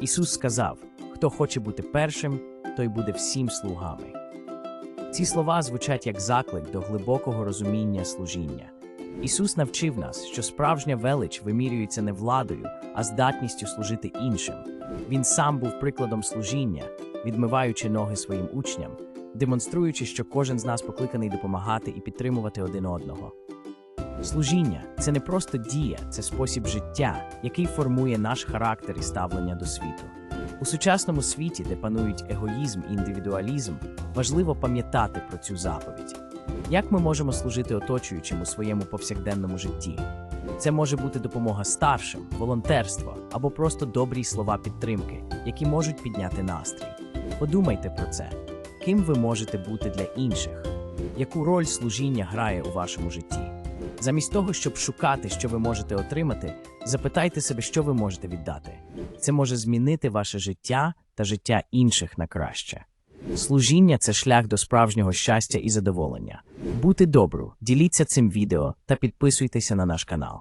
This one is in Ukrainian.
Ісус сказав: хто хоче бути першим, той буде всім слугами. Ці слова звучать як заклик до глибокого розуміння служіння. Ісус навчив нас, що справжня велич вимірюється не владою, а здатністю служити іншим. Він сам був прикладом служіння, відмиваючи ноги своїм учням, демонструючи, що кожен з нас покликаний допомагати і підтримувати один одного. Служіння це не просто дія, це спосіб життя, який формує наш характер і ставлення до світу. У сучасному світі, де панують егоїзм і індивідуалізм, важливо пам'ятати про цю заповідь. Як ми можемо служити оточуючим у своєму повсякденному житті? Це може бути допомога старшим, волонтерство або просто добрі слова підтримки, які можуть підняти настрій. Подумайте про це. Ким ви можете бути для інших? Яку роль служіння грає у вашому житті? Замість того, щоб шукати, що ви можете отримати, запитайте себе, що ви можете віддати. Це може змінити ваше життя та життя інших на краще. Служіння це шлях до справжнього щастя і задоволення. Бути добру, діліться цим відео та підписуйтеся на наш канал.